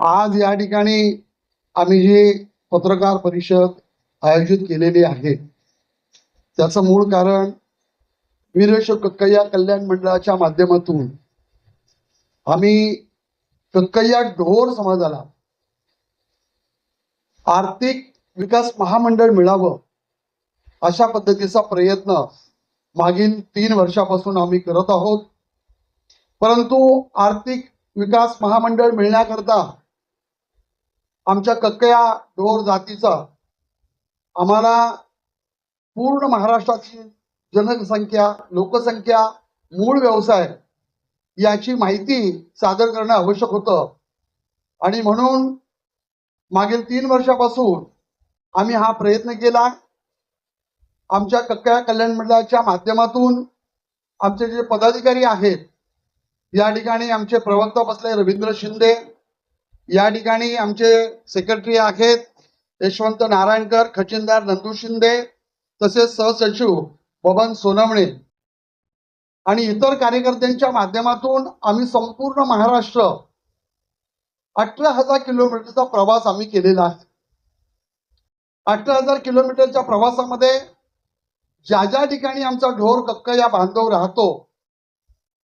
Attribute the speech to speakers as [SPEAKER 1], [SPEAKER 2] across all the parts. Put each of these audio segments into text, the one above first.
[SPEAKER 1] आज या ठिकाणी आम्ही जी पत्रकार परिषद आयोजित केलेली आहे त्याचं मूळ कारण वीरेश कक्कय्या कल्याण मंडळाच्या माध्यमातून आम्ही कक्कय्या ढोर समाजाला आर्थिक विकास महामंडळ मिळावं अशा पद्धतीचा प्रयत्न मागील तीन वर्षापासून आम्ही करत आहोत. परंतु आर्थिक विकास महामंडळ मिळण्याकरता आमच्या कक्कया ढोर जातीचा आम्हाला पूर्ण महाराष्ट्राची जनसंख्या लोकसंख्या मूळ व्यवसाय याची माहिती सादर करणं आवश्यक होतं. आणि म्हणून मागील तीन वर्षापासून आम्ही हा प्रयत्न केला. आमच्या कक्कया कल्याण मंडळाच्या माध्यमातून आमचे जे पदाधिकारी आहेत या ठिकाणी आमचे प्रवक्ता बसले रवींद्र शिंदे या ठिकाणी आमचे सेक्रेटरी आहेत यशवंत नारायणकर खचिनदार नंदू शिंदे तसेच सहसचिव बबन सोनवणे. आणि इतर कार्यकर्त्यांच्या माध्यमातून आम्ही संपूर्ण महाराष्ट्र अठरा हजार किलोमीटरचा प्रवास आम्ही केलेला आहे. अठरा हजार किलोमीटरच्या प्रवासामध्ये ज्या ज्या ठिकाणी आमचा ढोर कक्क या बांधव राहतो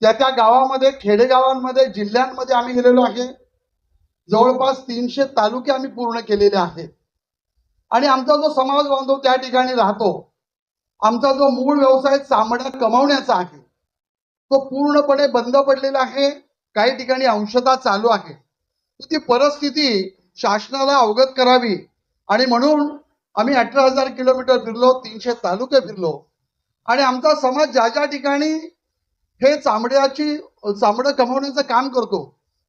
[SPEAKER 1] त्या त्या गावामध्ये खेडेगावांमध्ये जिल्ह्यांमध्ये आम्ही गेलेलो आहे. जवळपास तीनशे तालुके आम्ही पूर्ण केलेले आहेत. आणि आमचा जो समाज बांधव त्या ठिकाणी राहतो आमचा जो मूळ व्यवसाय चामडा कमावण्याचा आहे तो पूर्णपणे बंद पडलेला आहे काही ठिकाणी अंशतः चालू आहे. ती परिस्थिती शासनाला अवगत करावी. आणि म्हणून आम्ही अठरा हजार किलोमीटर फिरलो तीनशे तालुके फिरलो. आणि आमचा समाज ज्या ज्या ठिकाणी हे चामड्याची चामडं कमवण्याचं काम करतो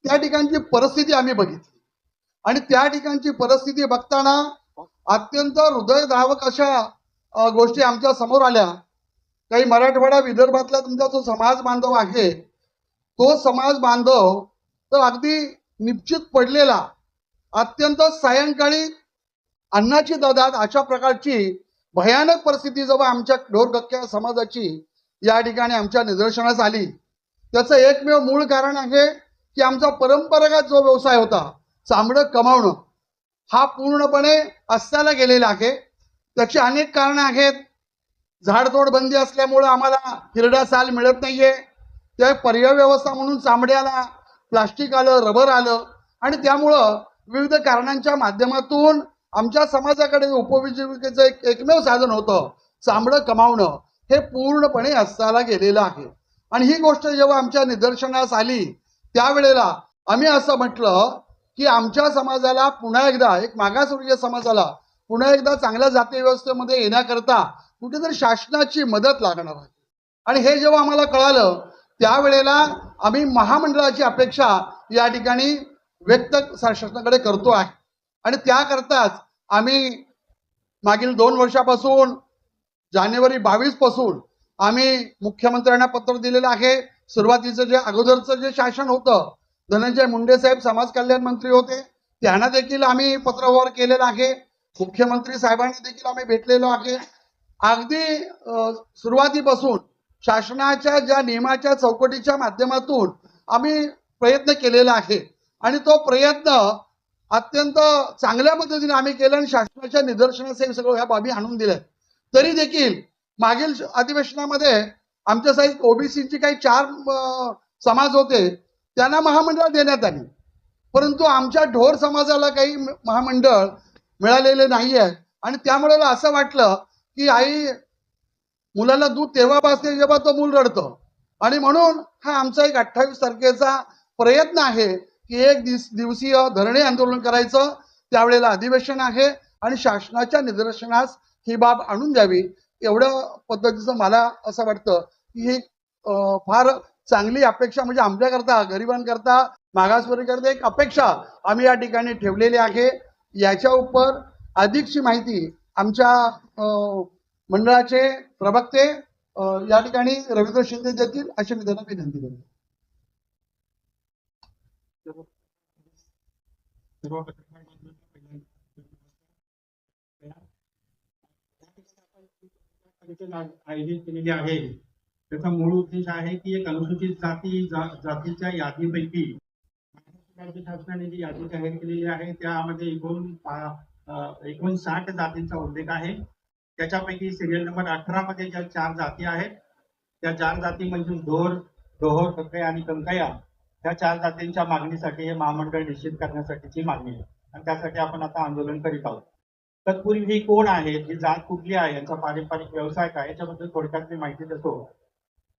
[SPEAKER 1] त्या ठिकाणची परिस्थिती आम्ही बघितली. आणि त्या ठिकाणची परिस्थिती बघताना अत्यंत हृदयधावक अशा गोष्टी आमच्यासमोर आल्या. काही मराठवाडा विदर्भातला तुमचा जो समाज बांधव आहे तो समाज बांधव तर अगदी निश्चित पडलेला अत्यंत सायंकाळी अन्नाची ददात अशा प्रकारची भयानक परिस्थिती जेव्हा आमच्या ढोरगक्क्या समाजाची या ठिकाणी आमच्या निदर्शनास आली. त्याचं एकमेव मूळ कारण आहे की आमचा परंपरागत जो व्यवसाय होता चामडं कमावणं हा पूर्णपणे अस्ताला गेलेला आहे. त्याची अनेक कारणं आहेत. झाडतोड बंदी असल्यामुळं आम्हाला हिरडा साल मिळत नाहीये. त्या पर्याय व्यवस्था म्हणून चामड्याला प्लास्टिक आलं रबर आलं आणि त्यामुळं विविध कारणांच्या माध्यमातून आमच्या समाजाकडे उपजीविकेचं एक एकमेव साधन होतं चामडं कमावणं. हे पूर्णपणे अस्ताला गेलेलं आहे. आणि ही गोष्ट जेव्हा आमच्या निदर्शनास आली त्यावेळेला आम्ही असं म्हटलं की आमच्या समाजाला पुन्हा एकदा एक मागासवर्गीय समाजाला पुन्हा एकदा चांगल्या जाती व्यवस्थेमध्ये येण्याकरता कुठेतरी शासनाची मदत लागणार आहे. आणि हे जेव्हा आम्हाला कळालं त्यावेळेला आम्ही महामंडळाची अपेक्षा या ठिकाणी व्यक्त शासनाकडे करतो आहे. आणि त्याकरताच आम्ही मागील दोन वर्षापासून जानेवारी बावीसपासून आम्ही मुख्यमंत्र्यांना पत्र दिलेलं आहे. सुरुवातीचं जे अगोदरचं जे शासन होतं धनंजय मुंडे साहेब समाज कल्याण मंत्री होते त्यांना देखील आम्ही पत्रव्यवहार केलेला आहे. मुख्यमंत्री साहेबांनी देखील आम्ही भेटलेलो आहे. अगदी सुरुवातीपासून शासनाच्या ज्या नियमाच्या चौकटीच्या माध्यमातून आम्ही प्रयत्न केलेला आहे. आणि तो प्रयत्न अत्यंत चांगल्या पद्धतीने आम्ही केला आणि शासनाच्या निदर्शनास हे सगळं ह्या बाबी आणून दिल्या. तरी देखील मागील अधिवेशनामध्ये आमच्या साईड ओबीसीचे काही चार समाज होते त्यांना महामंडळ देण्यात आली. परंतु आमच्या ढोर समाजाला काही महामंडळ मिळालेले नाही आहे आणि त्यामुळे असं वाटलं की आई मुलाला दूध तेव्हा पाजते जेव्हा तो मूल रडतं. आणि म्हणून हा आमचा एक अठ्ठावीस तारखेचा प्रयत्न आहे की एक दिस दिवसीय धरणे आंदोलन करायचं. त्यावेळेला अधिवेशन आहे आणि शासनाच्या निदर्शनास ही बाब आणून द्यावी. एवढ्या पद्धतीचं मला असं वाटतं. ही फार चांगली अपेक्षा म्हणजे आमच्याकरता गरिबांकरता मागासवर्गीकरता एक अपेक्षा आम्ही या ठिकाणी ठेवलेली आहे. याच्या उपर अधिकची माहिती आमच्या मंडळाचे प्रवक्ते या ठिकाणी रवींद्र शिंदे देतील. अशी मी त्यांना विनंती करतो
[SPEAKER 2] केलेली आहे त्याचा मूळ उद्देश आहे की एक अनुसूचित जाती जा- जातीच्या यादीपैकी राज्य शासनाने जी यादी जाहीर केलेली आहे त्यामध्ये एकूण एकूण साठ जातींचा उल्लेख आहे. त्याच्यापैकी सिरियल नंबर अठरा मध्ये ज्या चार जाती आहेत त्या चार जाती म्हणजे ढोर डोहोर ककय आणि कंकया त्या चार जातींच्या मागणीसाठी हे महामंडळ निश्चित करण्यासाठीची मागणी आहे. आणि त्यासाठी आपण आता आंदोलन करीत आहोत. तत्पूर्वी ही कोण आहेत ही जात कुठली आहे यांचा पारंपरिक व्यवसाय काय याच्याबद्दल थोडक्यात मी माहिती देतो.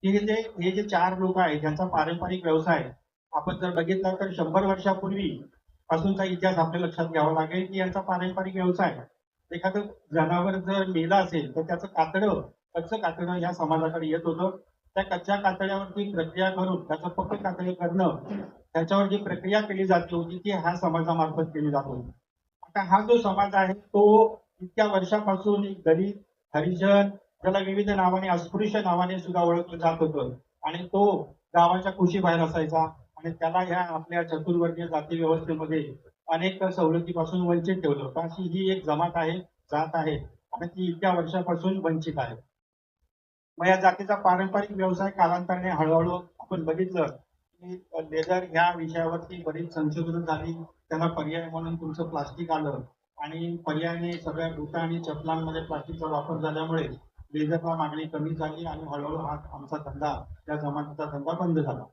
[SPEAKER 2] की हे जे हे जे चार लोक आहेत ज्यांचा पारंपरिक व्यवसाय आपण जर बघितला तर शंभर वर्षापूर्वी पासूनचा इतिहास आपल्या लक्षात घ्यावा लागेल की यांचा पारंपरिक व्यवसाय एखादं जनावर जर मेला असेल तर त्याचं कातडं कच्चं कातडं या समाजाकडे येत होतं. त्या कच्च्या कातड्यावरती प्रक्रिया करून त्याचं पक्क कातडे करणं त्याच्यावर जी प्रक्रिया केली जाते होती ती ह्या समाजामार्फत केली जात होती. आता हा जो समाज आहे तो इतक्या वर्षापासून एक हरिजन त्याला विविध नावाने अस्पृश्य नावाने सुद्धा ओळखलं जात होतं. आणि तो गावाच्या कुशीबाहेर असायचा आणि त्याला ह्या आपल्या चतुर्वर्गीय जाती व्यवस्थेमध्ये अनेक सवलतीपासून वंचित ठेवलं. होतं अशी ही एक जमात आहे जात आहे आणि ती इतक्या वर्षापासून वंचित आहे. मग या जातीचा पारंपरिक व्यवसाय कालांतराने हळूहळू आपण बघितलं की लेदर ह्या विषयावरती बरीच संशोधन झाली. त्याला पर्याय म्हणून तुमचं प्लास्टिक आलं आणि पर्यायाने सगळ्या बुटा आणि चपलांमध्ये प्लास्टिकचा वापर झाल्यामुळे लेझरला मागणी कमी झाली आणि हळूहळू हा आमचा धंदा त्या समाजाचा धंदा बंद झाला.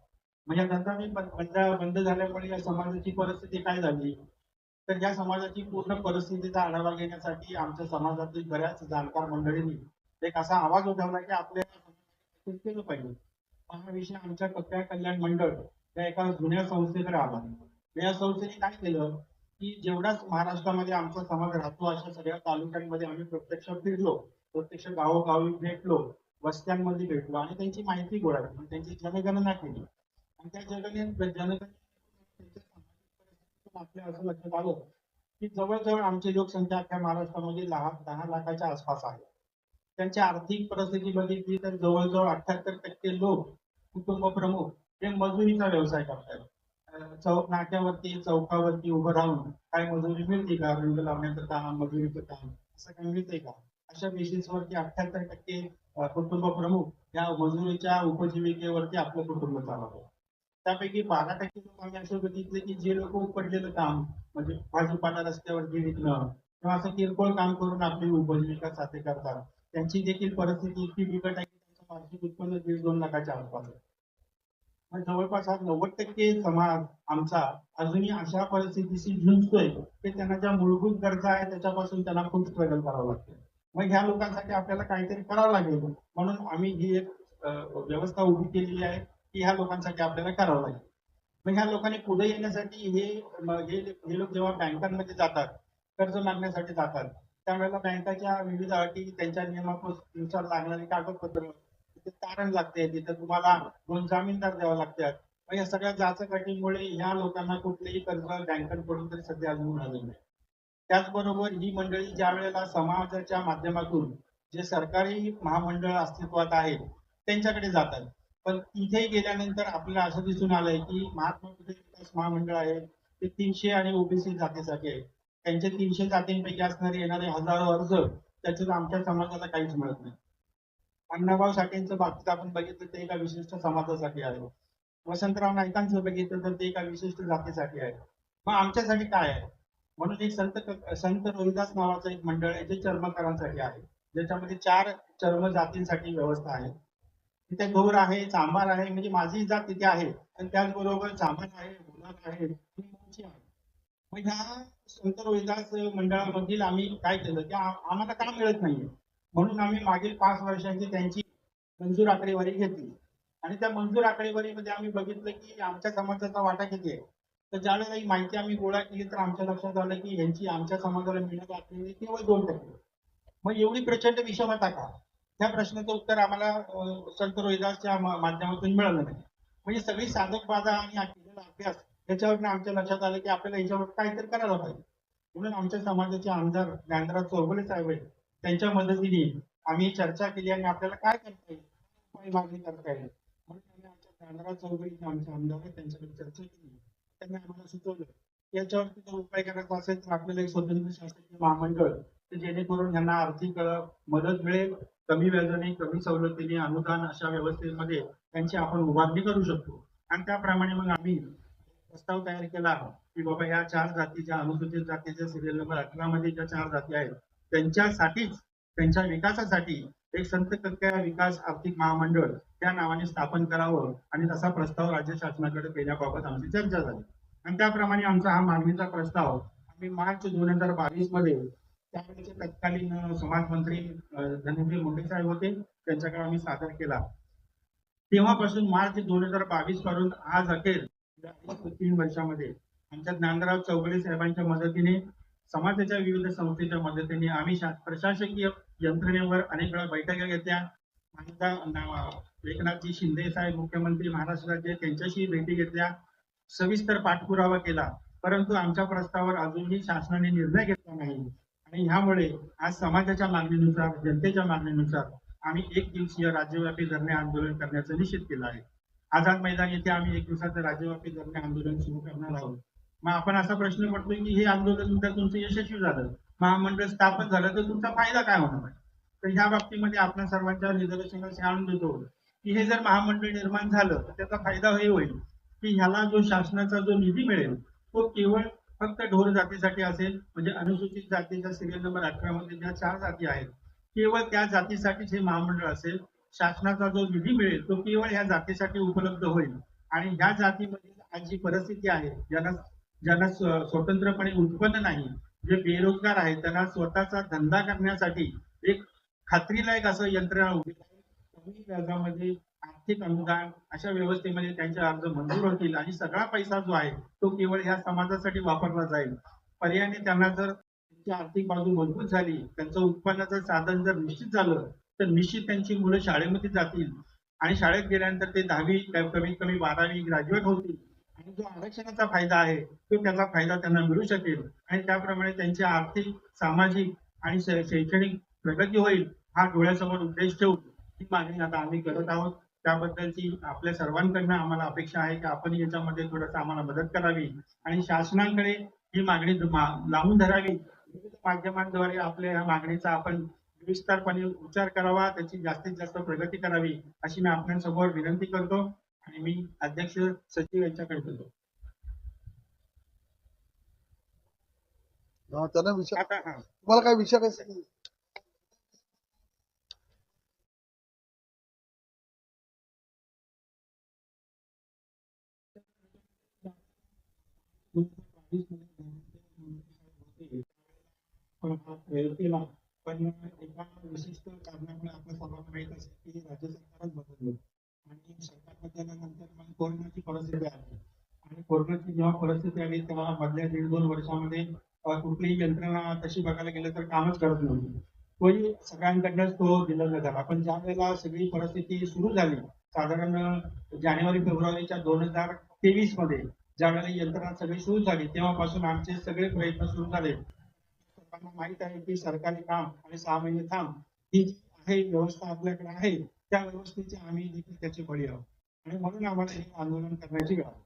[SPEAKER 2] म्हणजे धंदा बंद बंद झाल्यामुळे या समाजाची परिस्थिती काय झाली? तर या समाजाची पूर्ण परिस्थितीचा आढावा घेण्यासाठी आमच्या समाजातील बऱ्याच जाणकार मंडळींनी एक असा आवाज उठवला की आपल्या केलं पाहिजे. हा विषय आमच्या कप्या कल्याण मंडळ या एका जुन्या संस्थेकडे आला. या संस्थेने काय केलं? की जेवढाच महाराष्ट्रामध्ये आमचा समाज राहतो अशा सगळ्या तालुक्यांमध्ये आम्ही प्रत्यक्ष फिरलो. प्रत्यक्ष गावोगावी भेटलो वस्त्यांमध्ये भेटलो आणि त्यांची माहिती गोळा केली. त्यांची जनगणना केली. आणि त्या जनगणने आपल्या असं लक्षात आलं की जवळजवळ आमची लोकसंख्या अख्ख्या महाराष्ट्रामध्ये दहा दहा लाखाच्या आसपास आहे. त्यांची आर्थिक परिस्थिती बघितली तर जवळजवळ अठ्याहत्तर टक्के लोक कुटुंब प्रमुख हे मजुरीचा व्यवसाय करतात. चौक नाक्यावरती चौकावरती उभं राहून काय मजुरी मिळते का? रंग लावण्याचं काम मजुरीचं काम असं काही मिळते का? अशा मेशीन्सवरती अठ्याहत्तर टक्के कुटुंब प्रमुख या मजुरीच्या उपजीविकेवरती आपलं कुटुंब चालवतो. त्यापैकी बारा टक्के लोक आम्ही असे बघितले की जे लोक उपडलेलं काम म्हणजे भाजीपाला रस्त्यावरती विकणं किंवा असं किरकोळ काम करून आपली उपजीविका साध्य करतात त्यांची देखील परिस्थिती इतकी बिकट आहे की त्यांचं वार्षिक उत्पन्न दीड दोन लाखाच्या आसपास आहे. जवळपास हा नव्वद टक्के समाज आमचा अजूनही अशा परिस्थितीशी झुंजतोय की त्यांना ज्या मूलभूत गरजा आहेत त्याच्यापासून त्यांना खूप स्ट्रगल करावं लागतं मग ह्या लोकांसाठी आपल्याला काहीतरी करावं लागेल. म्हणून आम्ही ही एक व्यवस्था उभी केलेली आहे की ह्या लोकांसाठी आपल्याला करावं लागेल. मग ह्या लोकांनी पुढे येण्यासाठी हे हे लोक जेव्हा बँकांमध्ये जातात कर्ज मागण्यासाठी जातात त्यावेळेला बँकाच्या विविध अटी त्यांच्या नियमानुसार लागणारी कागदपत्र तिथे तारण लागते तिथे तुम्हाला दोन जामीनदार द्यावे लागतात. मग या सगळ्या जाचकाटीमुळे ह्या लोकांना कुठलेही कर्ज बँकांकडून तरी सध्या अजून मिळालं नाही. त्याचबरोबर ही मंडळी ज्या वेळेला समाजाच्या माध्यमातून जे सरकारी महामंडळ अस्तित्वात आहेत त्यांच्याकडे जातात. पण तिथे गेल्यानंतर आपल्याला असं दिसून आलंय की महात्मा फुले विकास महामंडळ आहे ते तीनशे आणि ओबीसी जातीसाठी आहे. त्यांचे तीनशे जातींपैकी असणारे येणारे हजारो अर्ज त्याच्यात आमच्या समाजाला काहीच मिळत नाही. अण्णाभाऊ साठेंचं बाबतीत आपण बघितलं ते एका विशिष्ट समाजासाठी आहे. वसंतराव नाईकांचं बघितलं तर ते एका विशिष्ट जातीसाठी आहे. मग आमच्यासाठी काय आहे? म्हणून एक संत संत रोहिदास नावाचं एक मंडळ आहे जे चर्मकारांसाठी आहे. ज्याच्यामध्ये चार चर्म जातींसाठी व्यवस्था आहे. तिथे गौर आहे चांभार आहे म्हणजे माझी जात तिथे आहे. आणि त्याचबरोबर चांभार आहे गुलाब आहे मग ह्या संत रोहिदास मंडळामधील आम्ही काय केलं की आम्हाला काम मिळत नाहीये. म्हणून आम्ही मागील पाच वर्षांची त्यांची मंजूर आकडेवारी घेतली. आणि त्या मंजूर आकडेवारीमध्ये आम्ही बघितलं की आमच्या समाजाचा वाटा किती आहे? तर ज्यावेळेला ही माहिती आम्ही गोळा केली तर आमच्या लक्षात आलं की यांची आमच्या समाजाला मिळत आकडेवारी केवळ दोन टक्के. मग एवढी प्रचंड विषमता का? ह्या प्रश्नाचं उत्तर आम्हाला संत रोहिदासच्या माध्यमातून मिळालं नाही. म्हणजे सगळी साधक बाधा आणि केलेला अभ्यास याच्यावर आमच्या लक्षात आलं की आपल्याला याच्यावर काहीतरी करायला पाहिजे. म्हणून आमच्या समाजाचे आमदार ज्ञानराज चौगुले साहेब आहेत त्यांच्या मदतीने आम्ही चर्चा केली आणि आपल्याला काय करता येईल उपाय मागणी करता येईल. म्हणून आम्ही आमच्या ज्ञानराज चौगुले आमचे आमदार आहेत त्यांच्याकडे चर्चा केली. त्यांनी आम्हाला सुचवलं. याच्यावरती जर उपाय करायचा असेल तर आपल्याला एक स्वतंत्र शासकीय महामंडळ. जेणेकरून त्यांना आर्थिक मदत मिळेल कमी व्याजाने कमी सवलतीने अनुदान अशा व्यवस्थेमध्ये त्यांची आपण उभारणी करू शकतो. आणि त्याप्रमाणे मग आम्ही प्रस्ताव तयार केला की बाबा या चार जातीच्या अनुसूचित जातीच्या सिरियल नंबर अठरा मध्ये ज्या चार जाती आहेत त्यांच्यासाठीच त्यांच्या विकासासाठी एक संत कक्कया विकास आर्थिक महामंडळ त्या नावाने स्थापन करावं आणि तसा प्रस्ताव राज्य शासनाकडे देण्याबाबत आमची चर्चा झाली. आणि त्याप्रमाणे आमचा हा मागणीचा प्रस्ताव आम्ही मार्च दोन हजार बावीसमध्ये त्यावेळेचे तत्कालीन समाज मंत्री धनंजय मुंडे साहेब होते. त्यांच्याकडे आम्ही सादर केला. तेव्हापासून मार्च दोन हजार बावीसपासून आज अखेर तीन वर्षामध्ये आमच्या ज्ञानराव चौगडे साहेबांच्या मदतीने समाजाच्या विविध संस्थेच्या मदतीने आम्ही शा- प्रशासकीय यंत्रणेवर अनेक वेळा बैठका घेतल्या. एकनाथजी शिंदे साहेब मुख्यमंत्री महाराष्ट्र राज्य त्यांच्याशी भेटी घेतल्या. सविस्तर पाठपुरावा केला. परंतु आमच्या प्रस्तावावर अजूनही शासनाने निर्णय घेतला नाही. आणि ह्यामुळे आज समाजाच्या मागणीनुसार जनतेच्या मागणीनुसार आम्ही एक दिवसीय राज्यव्यापी धरणे आंदोलन करण्याचं निश्चित केलं आहे. आझाद मैदान येथे आम्ही एक दिवसाचं राज्यव्यापी धरणे आंदोलन सुरू करणार आहोत. मग आपण असा प्रश्न पडतोय की हे आंदोलन जर तुमचं यशस्वी झालं. महामंडळ स्थापन झालं तर तुमचा फायदा काय होणार? आहे तर ह्या बाबतीमध्ये आपण सर्वांच्या रिझर्वेशन आणून देतो. की हे जर महामंडळ निर्माण झालं तर त्याचा फायदा हे होईल की ह्याला जो शासनाचा जो निधी मिळेल तो केवळ फक्त ढोर जातीसाठी असेल म्हणजे अनुसूचित जातीच्या सिरियल नंबर अठरा मध्ये ज्या चार जाती आहेत केवळ त्या जातीसाठीच हे महामंडळ असेल शासनाचा जो निधी मिळेल तो केवळ ह्या जातीसाठी उपलब्ध होईल. आणि ह्या जातीमध्ये आज जी परिस्थिती आहे ज्यांना ज्यांना स्वतंत्रपणे उत्पन्न नाही जे बेरोजगार आहेत त्यांना स्वतःचा धंदा करण्यासाठी एक खात्रीलायक असं यंत्रणा उभी कमी व्याजामध्ये आर्थिक अनुदान अशा व्यवस्थेमध्ये त्यांचे अर्ज मंजूर होतील आणि सगळा पैसा जो आहे तो केवळ ह्या समाजासाठी वापरला जाईल. पर्यायाने त्यांना जर त्यांची आर्थिक बाजू मजबूत झाली त्यांचं उत्पन्नाचं साधन जर निश्चित झालं तर निश्चित त्यांची मुलं शाळेमध्ये जातील. आणि शाळेत गेल्यानंतर ते दहावी कमीत कमी बारावी ग्रॅज्युएट होतील. आणि जो आरक्षणाचा फायदा आहे तो त्याचा फायदा त्यांना मिळू शकेल. आणि त्याप्रमाणे त्यांची आर्थिक सामाजिक आणि शै- शैक्षणिक प्रगती होईल. हा डोळ्यासमोर उद्देश ठेवून ही मागणी आता आम्ही करत आहोत. त्याबद्दलची आपल्या सर्वांकडनं आम्हाला अपेक्षा आहे की आपण याच्यामध्ये थोडंसं आम्हाला मदत करावी आणि शासनाकडे ही मागणी लावून धरावी. विविध माध्यमांद्वारे आपल्या या मागणीचा आपण विस्तारपणे विचार करावा त्याची जास्तीत जास्त प्रगती करावी अशी मी आपल्यासमोर विनंती करतो आणि मी अध्यक्ष सचिव यांच्याकडे हा
[SPEAKER 1] तुम्हाला काय विषय काय सांगितलं?
[SPEAKER 2] पण हा प्रयोग केला पण एका विशिष्ट कारणामुळे आपल्या सर्वांना माहीत असेल की राज्य सरकारच बदललं आणि सरकार बदलल्यानंतर मग कोरोनाची परिस्थिती आली आणि कोरोनाची जेव्हा परिस्थिती आली तेव्हा मधल्या दीड दोन वर्षामध्ये कुठलीही यंत्रणा तशी बघायला गेलं तर कामच करत नव्हती तोही सगळ्यांकडनंच तो दिला झाला. पण ज्या वेळेला सगळी परिस्थिती सुरू झाली साधारण जानेवारी फेब्रुवारीच्या दोन हजार तेवीसमध्ये ज्या यंत्रणा सगळी सुरू झाली तेव्हापासून आमचे सगळे प्रयत्न सुरू झाले. लोकांना माहीत आहे की सरकारी काम आणि सहा महिने थांब ही जी आहे व्यवस्था आपल्याकडे आहे त्या व्यवस्थेचे आम्ही देखील त्याचे बळी आहोत. आणि म्हणून आम्हाला हे आंदोलन करण्याची गरज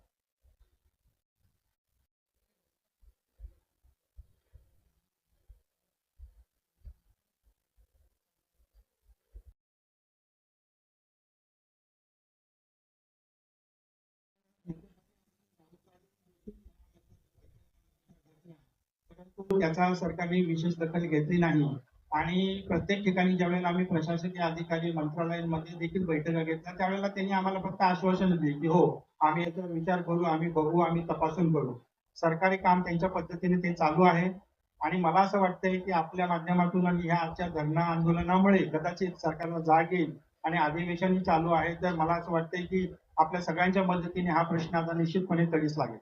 [SPEAKER 2] त्याचा सरकारने विशेष दखल घेतली नाही. आणि प्रत्येक ठिकाणी ज्यावेळेला आम्ही प्रशासकीय अधिकारी मंत्रालयांमध्ये देखील बैठका घेतल्या त्यावेळेला त्यांनी आम्हाला फक्त आश्वासन दिले की हो आम्ही याचा विचार करू आम्ही बघू आम्ही तपासून करू सरकारी काम त्यांच्या पद्धतीने ते चालू आहे. आणि मला असं वाटतंय की आपल्या माध्यमातून आणि ह्या आजच्या धरणा आंदोलनामुळे कदाचित सरकारला जाग येईल आणि अधिवेशन चालू आहे. तर मला असं वाटतंय की आपल्या सगळ्यांच्या मदतीने हा प्रश्न आता निश्चितपणे तडीस लागेल.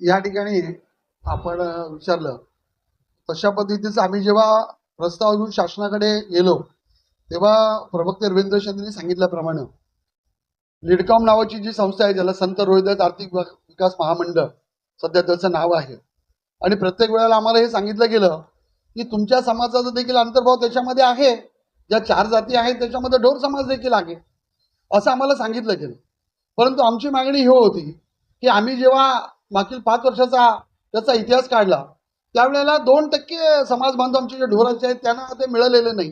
[SPEAKER 1] या ठिकाणी आपण विचारलं. तशा पद्धतीचं आम्ही जेव्हा प्रस्ताव घेऊन शासनाकडे गेलो तेव्हा प्रवक्ते रवींद्र चंद्रनी सांगितल्याप्रमाणे लिडकॉम नावाची जी संस्था आहे ज्याला संत रोहिदास आर्थिक विकास महामंडळ सध्या त्याचं नाव आहे. आणि प्रत्येक वेळेला आम्हाला हे सांगितलं गेलं की तुमच्या समाजाचा देखील अंतर्भाव त्याच्यामध्ये आहे. ज्या चार जाती आहेत त्याच्यामध्ये ढोर समाज देखील आहे. असं आम्हाला सांगितलं गेलं. परंतु आमची मागणी ही होती की आम्ही जेव्हा मागील पाच वर्षाचा त्याचा इतिहास काढला. त्यावेळेला दोन टक्के समाज बांधवांचे जे ढोराचे आहेत त्यांना ते मिळालेले नाही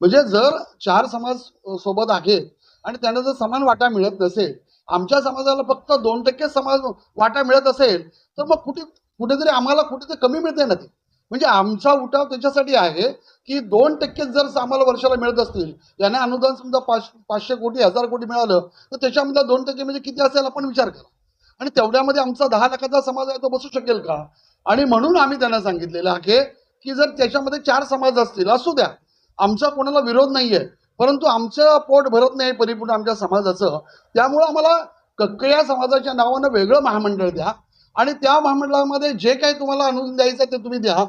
[SPEAKER 1] म्हणजे जर चार समाज सोबत आहे आणि त्यांना जर समान वाटा मिळत नसेल आमच्या समाजाला फक्त दोन टक्के समाज वाटा मिळत असेल तर मग कुठे कुठेतरी आम्हाला कुठेतरी कमी मिळते ना ते. म्हणजे आमचा उठाव त्याच्यासाठी आहे की दोन टक्के जर आम्हाला वर्षाला मिळत असतील याने अनुदान समजा पाच पाचशे कोटी हजार कोटी मिळालं तर त्याच्यामधला दोन टक्के म्हणजे किती असेल आपण विचार करा. आणि तेवढ्यामध्ये आमचा दहा लाखाचा समाज आहे तो बसू शकेल का? आणि म्हणून आम्ही त्यांना सांगितलेलं आहे की जर त्याच्यामध्ये चार समाज असतील असू द्या. आमचा कोणाला विरोध नाहीये परंतु आमचं पोट भरत नाही परिपूर्ण आमच्या समाजाचं. त्यामुळं आम्हाला कक्कया समाजाच्या नावानं वेगळं महामंडळ द्या. आणि त्या महामंडळामध्ये जे काही तुम्हाला अनुदान द्यायचं ते तुम्ही द्या.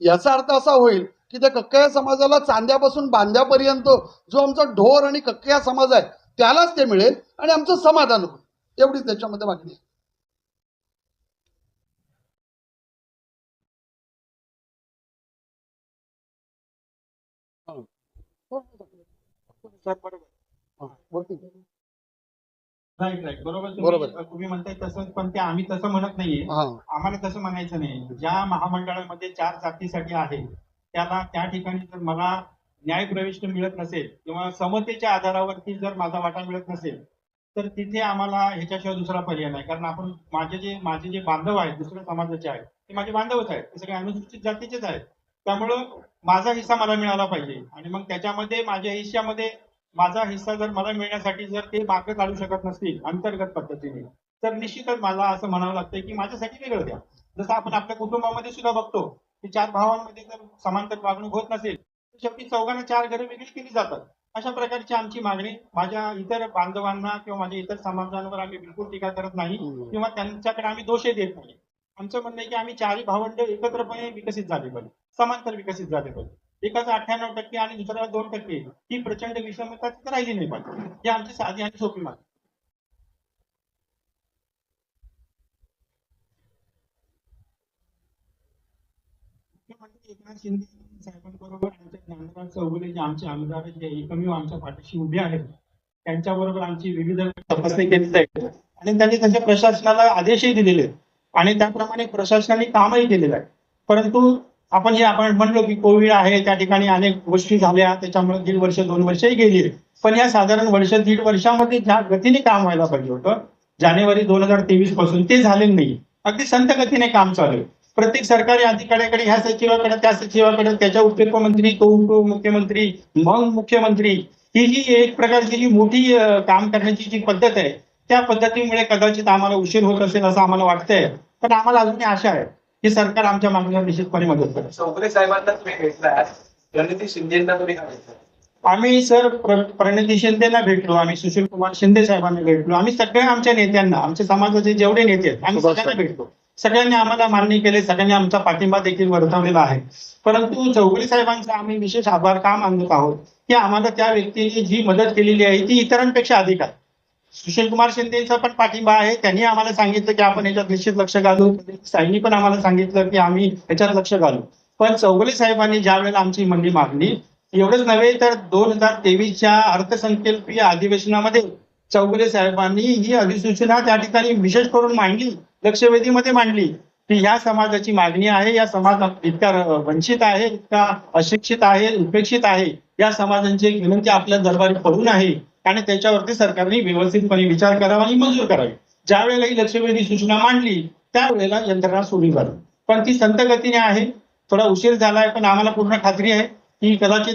[SPEAKER 1] याचा अर्थ असा होईल की त्या कक्कया समाजाला चांद्यापासून बांध्यापर्यंत जो आमचा ढोर आणि कक्कया समाज आहे त्यालाच ते मिळेल आणि आमचं समाधान होईल. एवढीच त्याच्यामध्ये मागणी आहे.
[SPEAKER 2] बरोबर
[SPEAKER 1] हा, वरती.
[SPEAKER 2] राईट राईट बरोबर तुम्ही-
[SPEAKER 1] बरोबर.
[SPEAKER 2] तुम्ही म्हणताय तसं पण ते आम्ही तसं म्हणत नाहीये.
[SPEAKER 1] हा.
[SPEAKER 2] आम्हाला तसं म्हणायचं नाही. ज्या महामंडळामध्ये चार जातीसाठी आहे त्याला त्या ठिकाणी जर मला न्याय प्रविष्ट मिळत नसेल किंवा समतेच्या आधारावरती जर माझा वाटा मिळत नसेल तर तिथे आम्हाला ह्याच्याशिवाय दुसरा पर्याय नाही. कारण आपण माझे जे माझे जे बांधव आहेत दुसऱ्या समाजाचे आहेत ते माझे बांधवच आहेत. ते सगळे अनुसूचित जातीचेच आहेत. त्यामुळं माझा हिस्सा मला मिळाला पाहिजे. आणि मग त्याच्यामध्ये माझ्या हिश्श्यामध्ये माझा हिस्सा जर मला मिळण्यासाठी जर ते मार्ग काढू शकत नसतील अंतर्गत पद्धतीने तर निश्चितच मला असं म्हणावं लागतंय की माझ्यासाठी वेगळं द्या. जसं आपण आपल्या कुटुंबामध्ये सुद्धा बघतो की चार भावांमध्ये जर समांतर वागणूक होत नसेल तर शेवटी चौघांना चार घरं वेगळी केली जातात. अशा प्रकारची आमची मागणी माझ्या इतर बांधवांना किंवा माझ्या इतर समाजांवर आम्ही बिलकुल टीका करत नाही किंवा त्यांच्याकडे आम्ही दोषही देत नाही. आमचं म्हणणं आहे की आम्ही चारही भावंड एकत्रपणे विकसित झाले पाहिजे. समांतर विकसित झाले पाहिजे. एकाचा अठ्ठ्याण्णव टक्के आणि दुसऱ्याला दोन टक्के ही प्रचंड विषमता तिथे राहिली नाही पाहिजे. ही आमची साधी आणि सोपी मागणी. एकनाथ शिंदे साहेबांबरोबर ज्ञानराज चौगुले जे आमचे आमदार जे एकमेव आमच्या पाठीशी उभे आहेत त्यांच्याबरोबर आमची विविध तपासणी केली जाईल. आणि त्यांनी त्यांच्या प्रशासनाला आदेशही दिलेले आहेत. आणि त्याप्रमाणे प्रशासनाने कामही केलेलं आहे परंतु आपण जे आपण म्हणलो की कोविड आहे त्या ठिकाणी अनेक गोष्टी झाल्या त्याच्यामुळे दीड वर्ष दोन वर्षही गेली पण या साधारण वर्ष दीड वर्षामध्ये ज्या गतीने काम व्हायला पाहिजे होतं जानेवारी दोन हजार तेवीसपासून ते झालेलं नाही. अगदी संत गतीने काम चालू आहे. प्रत्येक सरकारी अधिकाऱ्याकडे ह्या सचिवाकडे त्या सचिवाकडे त्याच्या उपमुख्यमंत्री तो उपमुख्यमंत्री मग मुख्यमंत्री ही जी एक प्रकारची जी मोठी काम करण्याची जी पद्धत आहे त्या पद्धतीमुळे कदाचित आम्हाला उशीर होत असेल असं आम्हाला वाटतंय. पण आम्हाला अजूनही आशा आहे की सरकार आमच्या मागणीला निश्चितपणे मदत करेल.
[SPEAKER 3] साहेबांना तुम्ही शिंदेना तुम्ही?
[SPEAKER 2] आम्ही सर प्र- प्रणिती शिंदेना भेटलो. आम्ही सुशील कुमार शिंदे साहेबांना भेटलो. आम्ही सगळ्या आमच्या नेत्यांना आमच्या समाजाचे जेवढे नेते आहेत आम्ही सगळ्यांना भेटलो. सगळ्यांनी आम्हाला मान्य केले सगळ्यांनी आमचा पाठिंबा देखील वर्तवलेला आहे. परंतु चौगुले साहेबांचा आम्ही विशेष आभार का मानत आहोत? की आम्हाला त्या व्यक्तीने जी मदत केलेली आहे ती इतरांपेक्षा अधिक आहे. सुशील कुमार शिंदेचा पण पाठिंबा आहे. त्यांनी आम्हाला सांगितलं की आपण याच्यात निश्चित लक्ष घालू. साईंनी पण आम्हाला सांगितलं की आम्ही याच्यात लक्ष घालू. पण चौगुले साहेबांनी ज्या वेळेला आमची मंडी मागणी एवढंच नव्हे तर दोन हजार तेवीसच्या अर्थसंकल्पीय अधिवेशनामध्ये चौगुले साहेबांनी ही अधिसूचना त्या ठिकाणी विशेष करून मांडली. लक्षवेधीमध्ये मांडली की ह्या समाजाची मागणी आहे या समाज इतका वंचित आहे इतका अशिक्षित आहे उपेक्षित आहे या समाजांची एक विनंती आपल्या दरबारी पडून आहे आणि त्याच्यावरती सरकारने व्यवस्थितपणे विचार करावा आणि मंजूर करावी. ज्या वेळेला ही लक्षवेधी सूचना मांडली त्यावेळेला यंत्रणा सुरू झाली. पण ती संत गतीने आहे. थोडा उशीर झालाय पण आम्हाला पूर्ण खात्री आहे की कदाचित